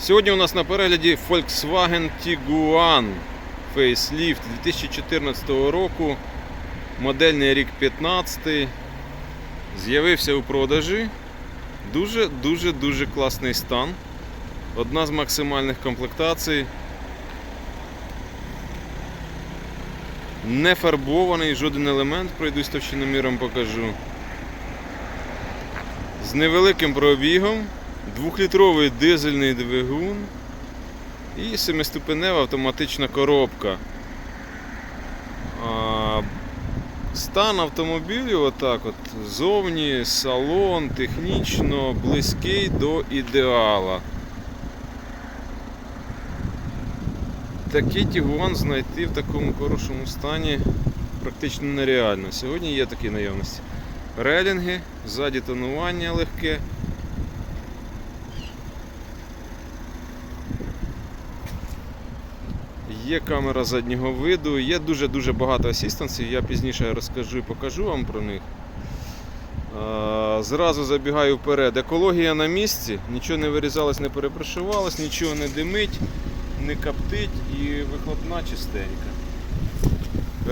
Сьогодні у нас на перегляді Volkswagen Tiguan Facelift 2014 року, модельний рік 15. З'явився у продажі. Дуже-дуже дуже класний стан. Одна з максимальних комплектацій. Не фарбований жоден елемент, пройдусь товщиноміром покажу. З невеликим пробігом, двохлітровий дизельний двигун і семиступенева автоматична коробка. Стан автомобілю отак от зовні, салон, технічно близький до ідеала. Такий Тігуан знайти в такому хорошому стані практично нереально. Сьогодні є такі наявності. Релінги, ззаді тонування легке. Є камера заднього виду, є дуже-дуже багато асістенсів, я пізніше розкажу і покажу вам про них. Зразу забігаю вперед. Екологія на місці, нічого не вирізалось, не перепрошивалось, нічого не димить, не коптить і вихлопна чистенька.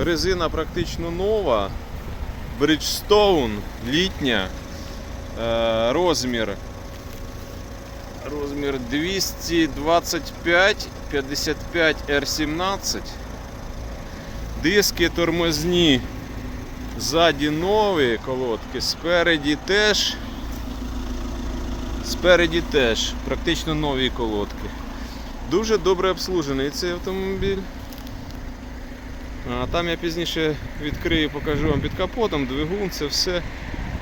Резина практично нова. Bridgestone літня. Е, Розмір. Розмір 225 55 R17. Диски тормозні. Ззаді нові колодки, спереді теж. Спереді теж. Практично нові колодки. Дуже добре обслужений цей автомобіль. Там я пізніше відкрию, покажу вам під капотом, двигун, це все.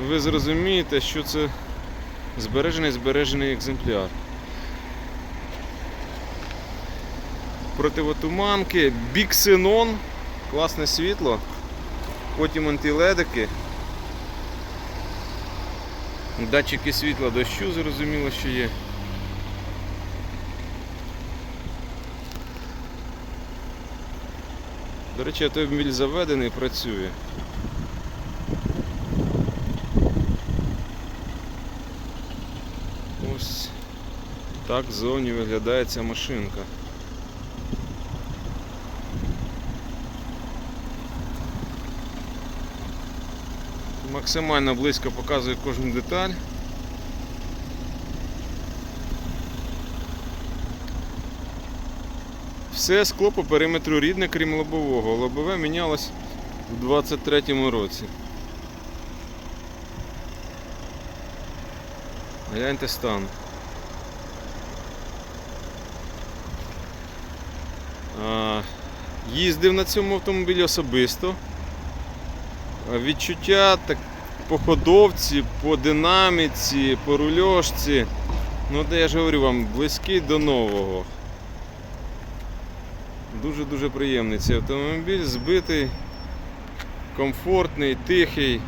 Ви зрозумієте, що це збережений збережений екземпляр. Противотуманки, біксенон, класне світло, потім антиледики. Датчики світла дощу, зрозуміло, що є. До речі, автомобіль заведений, працює. Ось так ззовні виглядає ця машинка. Максимально близько показує кожну деталь. Все скло по периметру рідне, крім лобового. Лобове мінялось у 23-му році. Гляньте стан. Їздив на цьому автомобілі особисто. Відчуття так, по ходовці, по динаміці, по рульошці. Ну, де я ж говорю вам, близький до нового. Дуже-дуже приємний цей автомобіль, збитий, комфортний, тихий.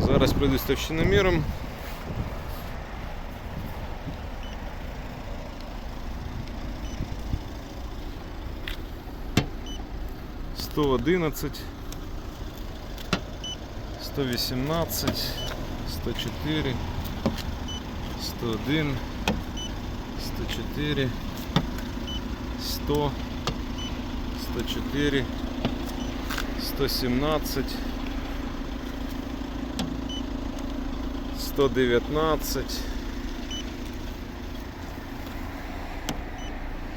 Зараз пройду з товщиноміром. 111, 118, 104, 101, 104, 100, 104, 117, 119,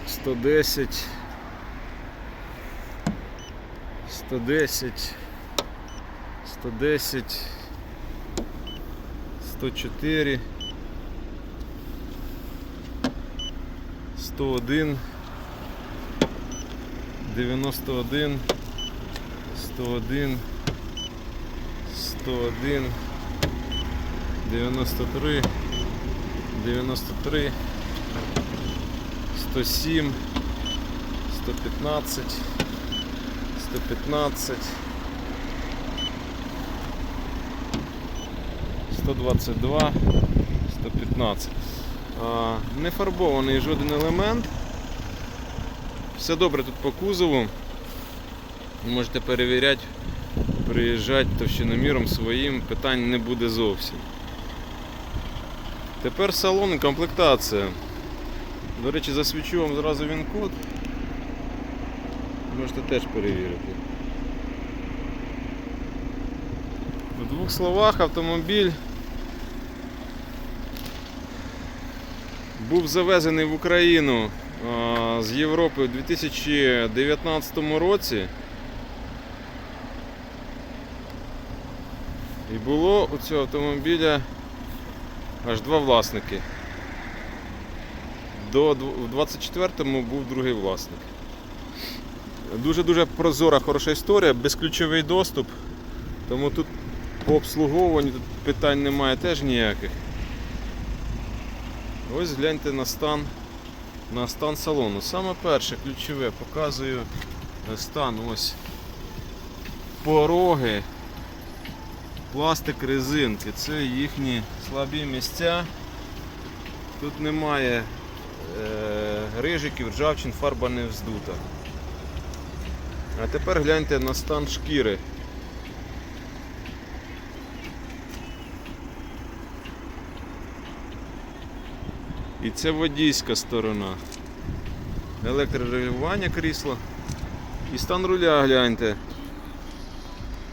110 110 110 104 101 91 101 101 93, 93, 107, 115, 115, 122, 115. Не фарбований жоден елемент. Все добре тут по кузову. Можете перевіряти, приїжджати товщиноміром своїм, питань не буде зовсім. Тепер салон і комплектація. До речі, засвічу вам зразу він код. Можете теж перевірити. У двох словах автомобіль був завезений в Україну з Європи у 2019 році. І було у цього автомобіля аж два власники. До дв- 24-му був другий власник. Дуже-дуже прозора, хороша історія, безключовий доступ. Тому тут по обслуговуванню тут питань немає теж ніяких. Ось гляньте на стан, на стан салону. Саме перше ключове показую е, стан ось пороги, пластик резинки. Це їхні слабі місця. Тут немає е, рижиків, ржавчин, фарба не вздута. А тепер гляньте на стан шкіри. І це водійська сторона. Електрорегулювання крісла. І стан руля гляньте.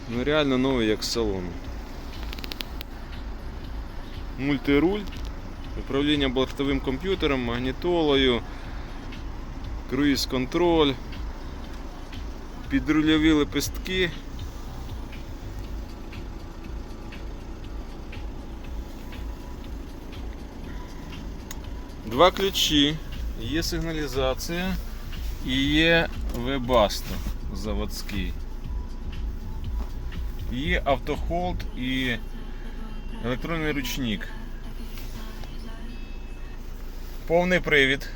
Ну реально новий як з салону. Мультируль, управління бортовим комп'ютером, магнітолою, круїз контроль, підрульові лепестки. Два ключі, є сигналізація і є вебасто заводський. Є автохолд і електронний ручник. Повний привід.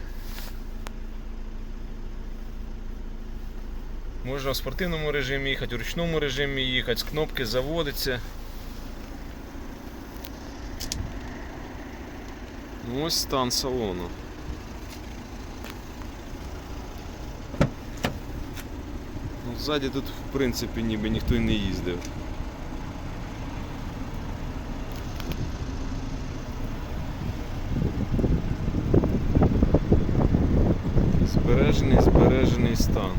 Можна в спортивному режимі їхати, в ручному режимі їхати, з кнопки заводиться. Ось стан салону. Ну, ззаді тут в принципі ніби ніхто й не їздив. Збережений, збережений стан.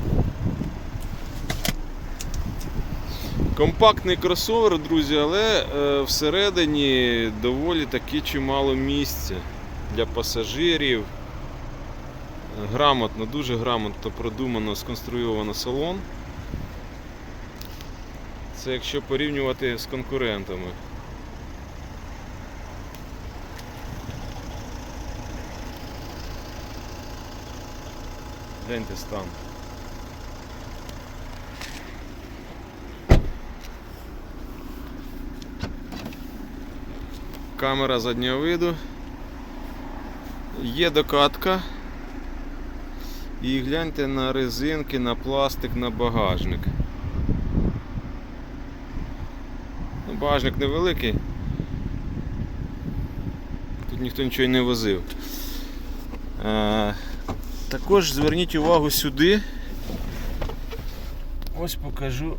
Компактний кросовер, друзі, але е, всередині доволі таки чимало місця для пасажирів. Грамотно, дуже грамотно продумано, сконструйовано салон. Це якщо порівнювати з конкурентами. Гляньте стан. Камера заднього виду. Є докатка. І гляньте на резинки, на пластик, на багажник. Ну, багажник невеликий. Тут ніхто нічого не возив. Е, також зверніть увагу сюди. Ось покажу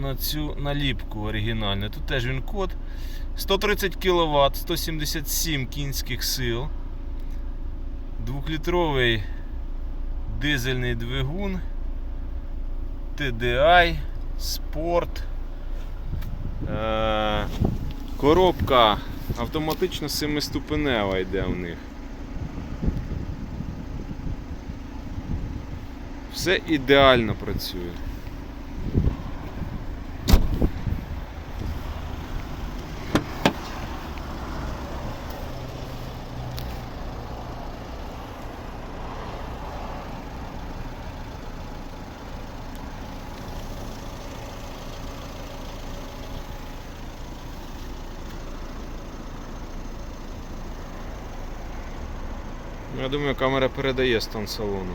на цю наліпку оригінальну. Тут теж він код. 130 кВт, 177 кінських сил. Двохлітровий дизельний двигун, TDI, спорт. Е, коробка автоматично семиступенева йде в них. Все ідеально працює. Я думаю, камера передає стан салону.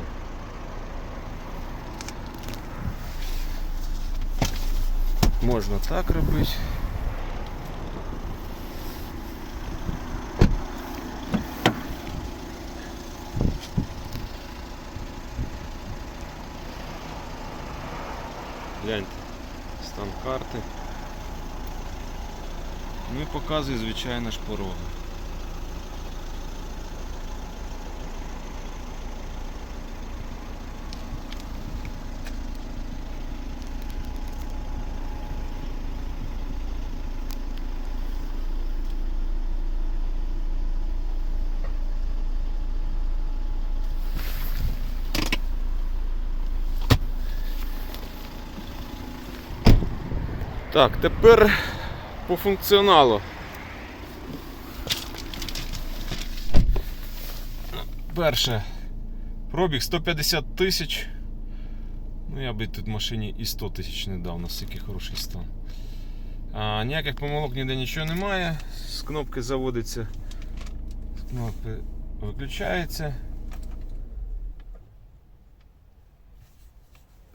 Можна так робити. Гляньте, стан карти. Ну і показує звичайна ж порога. Так, тепер по функціоналу. Перше. Пробіг 150 тисяч. Ну, я би тут машині і 100 тисяч не дав, настільки хороший стан. А, ніяких помилок ніде нічого немає. З кнопки заводиться, з кнопки виключається.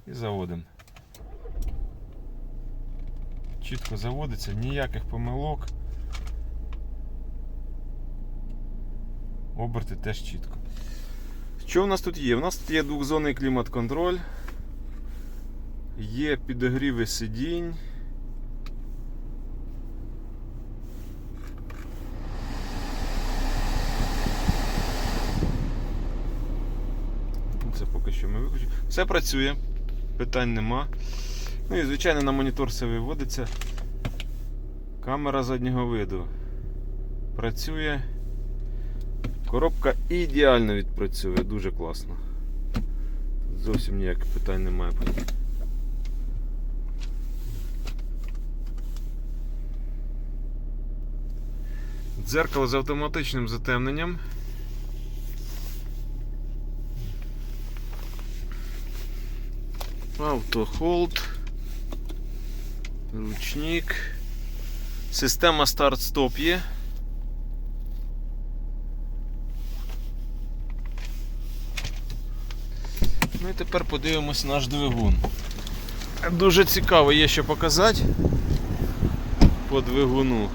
І заводимо. Чітко заводиться, ніяких помилок. Оберти теж чітко. Що в нас тут є? У нас тут є двохзонний клімат-контроль, є підогріви сидінь. Це поки що ми виключимо. Все працює, питань нема. Ну і звичайно на монітор все виводиться. Камера заднього виду працює. Коробка ідеально відпрацює, дуже класно. Тут зовсім ніяких питань немає. Дзеркало з автоматичним затемненням. Автохолд. Ручник. Система старт-стоп є. Ну і тепер подивимось наш двигун. Дуже цікаво є що показати по двигуну.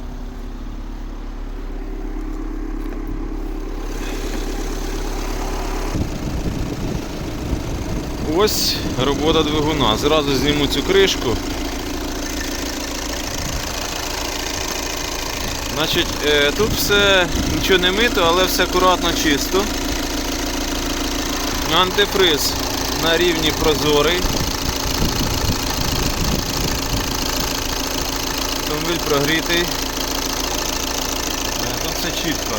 Ось робота двигуна. Зразу зніму цю кришку. Значить, е, тут все нічого не мито, але все акуратно чисто. Антифриз на рівні прозорий. Автомобіль прогрітий. Е, Тут все чітко.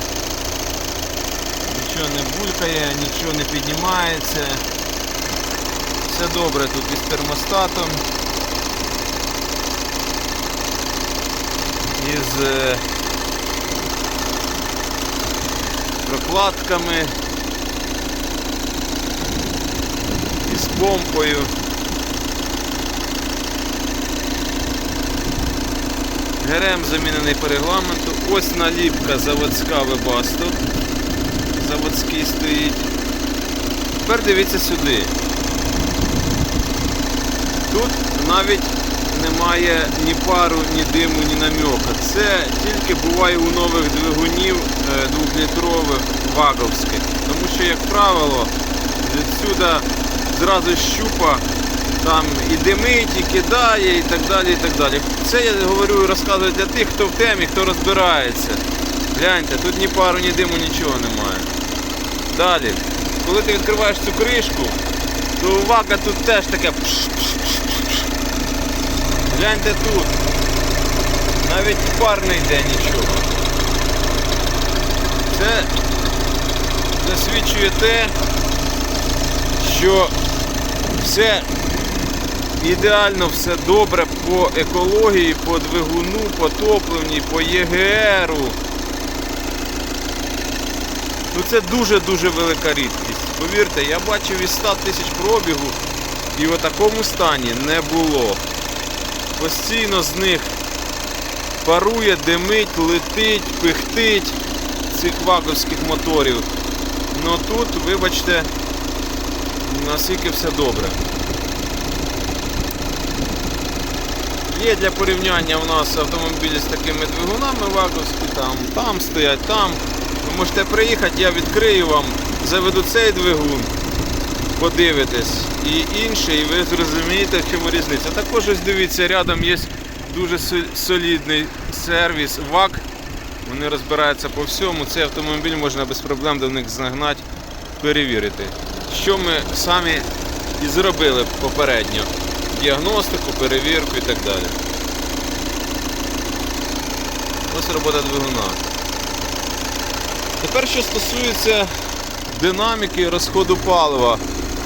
Нічого не булькає, нічого не піднімається. Все добре тут із термостатом. Із прокладками. Із помпою. ГРМ замінений по регламенту. Ось наліпка заводська вебасту. Заводський стоїть. Тепер дивіться сюди. Тут навіть немає ні пару, ні диму, ні намьока. Це тільки буває у нових двигунів е, двохлітрових ваговських. Тому що, як правило, відсюди зразу щупа там і димить, і кидає, і так далі. і так далі. Це я говорю і розказую для тих, хто в темі, хто розбирається. Гляньте, тут ні пару, ні диму, нічого немає. Далі, коли ти відкриваєш цю кришку, то вага тут теж таке. пш-пш-пш-пш. Гляньте тут. Навіть пар не йде нічого. Це засвідчує те, що все ідеально, все добре по екології, по двигуну, по топливні, по ЄГРу. Ну це дуже-дуже велика рідкість. Повірте, я бачив із 100 тисяч пробігу і в такому стані не було. Постійно з них парує, димить, летить, пихтить цих ваговських моторів. Ну тут, вибачте, наскільки все добре. Є для порівняння у нас автомобілі з такими двигунами ваговські, там, там стоять, там. Ви можете приїхати, я відкрию вам, заведу цей двигун. Подивитесь і інше, і ви зрозумієте, в чому різниця. Також ось дивіться, рядом є дуже солідний сервіс ВАК. Вони розбираються по всьому. Цей автомобіль можна без проблем до них загнати, перевірити. Що ми самі і зробили попередньо. Діагностику, перевірку і так далі. Ось робота двигуна. Тепер що стосується динаміки розходу палива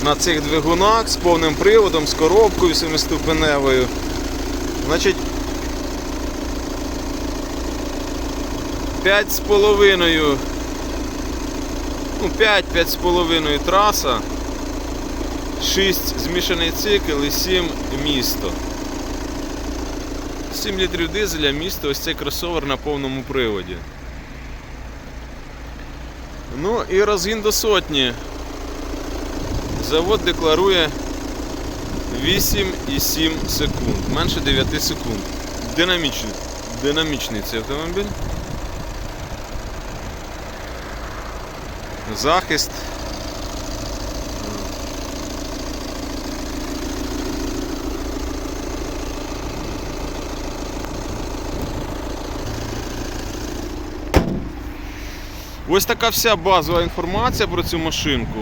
на цих двигунах з повним приводом, з коробкою семиступеневою. Значить, 5,5 ну 5-5,5 траса, 6 змішаний цикл і 7 місто. 7 літрів дизеля, місто, ось цей кросовер на повному приводі. Ну і розгін до сотні. Завод декларує 8,7 секунд, менше 9 секунд. Динамічний, динамічний цей автомобіль. Захист. Ось така вся базова інформація про цю машинку.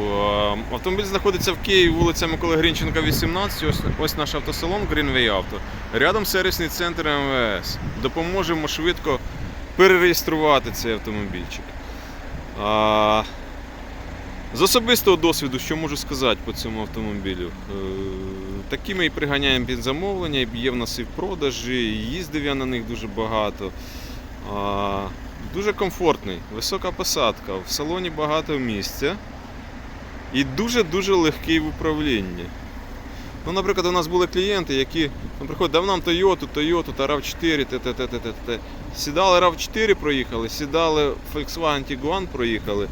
Автомобіль знаходиться в Києві, вулиця Миколи Грінченка, 18. Ось, ось наш автосалон Greenway Auto. Рядом сервісний центр МВС. Допоможемо швидко перереєструвати цей автомобільчик. А, з особистого досвіду, що можу сказати по цьому автомобілю? Е, Такі ми і приганяємо під замовлення, є в нас і в продажі, і їздив я на них дуже багато. Дуже комфортний, висока посадка, в салоні багато місця і дуже-дуже легкий в управлінні. Ну, наприклад, у нас були клієнти, які ну, приходять, дав нам Toyota, Toyota, та RAV4, т-т-т-т-т. Сідали RAV4 проїхали, сідали Volkswagen Tiguan проїхали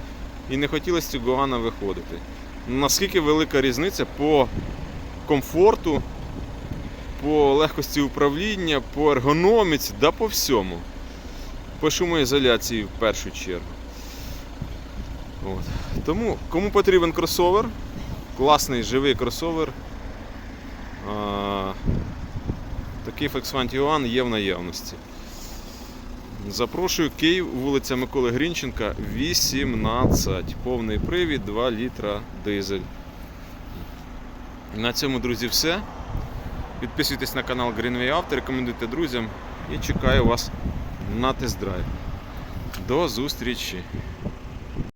і не хотіли з Tiguan виходити. Наскільки велика різниця по комфорту, по легкості управління, по ергономіці, да по всьому. По шумоізоляції в першу чергу. От. Тому кому потрібен кросовер, класний живий кросовер. А, такий Volkswagen Tiguan є в наявності. Запрошую Київ, вулиця Миколи Грінченка, 18. Повний привід, 2 літра дизель. На цьому, друзі, все. Підписуйтесь на канал Greenway Auto, рекомендуйте друзям і чекаю вас на тест-драйв. До зустрічі!